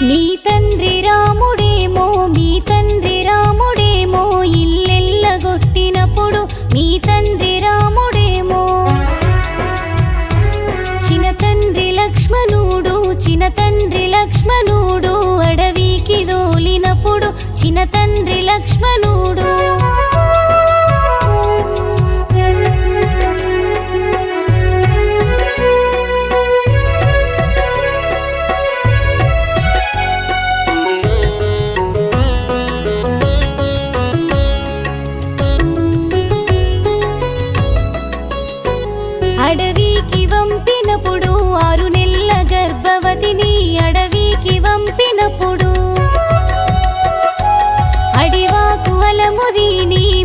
మీ తండ్రి రాముడేమో మీ తండ్రి రాముడేమో ఇల్లెల్లగొట్టినప్పుడు మీ తండ్రి రాముడేమో. చిన్న తండ్రి లక్ష్మణుడు చిన్న తండ్రి లక్ష్మణుడు అడవికి దోలినప్పుడు చిన్న తండ్రి లక్ష్మణుడు అడవికి వంపినప్పుడు ఆరు నెలల గర్భవతిని అడవికి వంపినప్పుడు. అడివాకు అలముదీని